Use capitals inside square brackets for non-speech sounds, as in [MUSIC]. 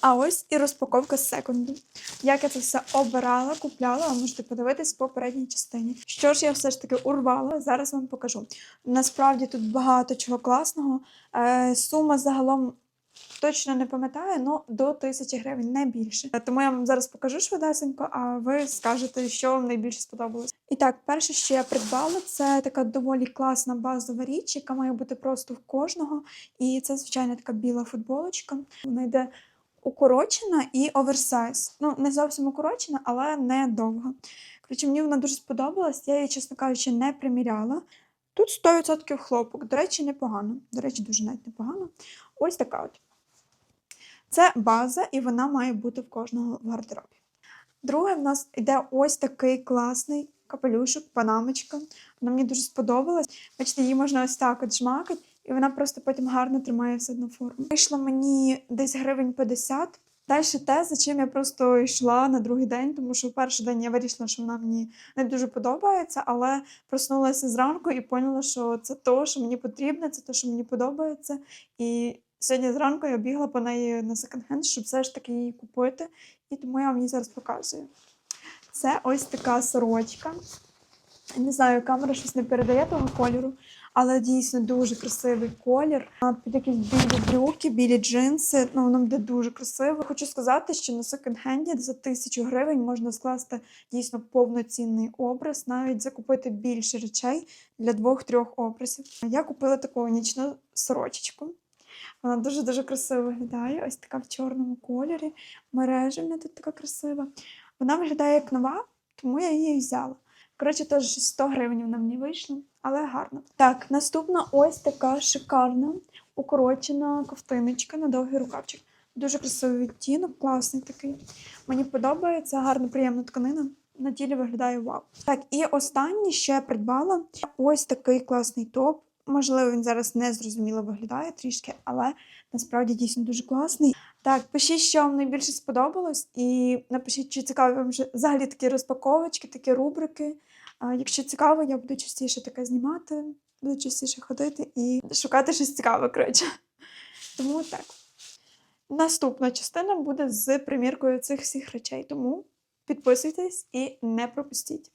А ось і розпаковка з секунду. Як я це все обирала, купляла, ви можете подивитись в попередній частині. Що ж я все ж таки урвала, зараз вам покажу. Насправді тут багато чого класного. Е, сума загалом точно не пам'ятаю, але до тисячі гривень, не більше. Е, Тому я вам зараз покажу швидесенько, а ви скажете, що вам найбільше сподобалось. І так, перше, що я придбала, це така доволі класна базова річ, яка має бути просто в кожного. І це, звичайно, така біла футболочка. Вона йде укорочена і оверсайз. Ну, не зовсім укорочена, але не довга. Коротше, мені вона дуже сподобалась, я її, чесно кажучи, не приміряла. Тут 100% хлопок, до речі, непогано. До речі, дуже навіть непогано. Ось така от. Це база, і вона має бути в кожного в гардеробі. Друге, в нас йде ось такий класний капелюшок, панамочка. Вона мені дуже сподобалась. Бачите, її можна ось так от жмакати, і вона просто потім гарно тримає все одно форму. Вийшло мені десь гривень 50. Далі те, за чим я просто йшла на другий день, тому що в перший день я вирішила, що вона мені не дуже подобається, але проснулася зранку і поняла, що це те, що мені потрібно, це те, що мені подобається. І сьогодні зранку я бігла по неї на секонд-хенд, щоб все ж таки її купити. І тому я вам її зараз показую. Це ось така сорочка. Не знаю, камера щось не передає того кольору, але дійсно дуже красивий колір. Під якісь білі брюки, білі джинси. Ну, воно буде дуже красиво. Хочу сказати, що на секонд-хенді за тисячу гривень можна скласти дійсно повноцінний образ, навіть закупити більше речей для двох-трьох образів. Я купила таку нічну сорочечку. Вона дуже-дуже красиво виглядає. Ось така в чорному кольорі. Мережа в мене тут така красива. Вона виглядає як нова, тому я її взяла. Коротше, теж 100 гривень вона мені вийшла, але гарно. Так, наступна ось така шикарна, укорочена ковтиночка на довгий рукавчик. Дуже красивий відтінок, класний такий. Мені подобається, гарна, приємна тканина. На тілі виглядає вау. Так, і останнє, що я придбала, ось такий класний топ. Можливо, він зараз не зрозуміло виглядає трішки, але насправді дійсно дуже класний. Так, пишіть, що вам найбільше сподобалось, і напишіть, чи цікаві вам взагалі такі розпаковочки, такі рубрики. Якщо цікаво, я буду частіше таке знімати, буду частіше ходити і шукати щось цікаве, коротше. [LAUGHS] Тому так. Наступна частина буде з приміркою цих всіх речей. Тому підписуйтесь і не пропустіть.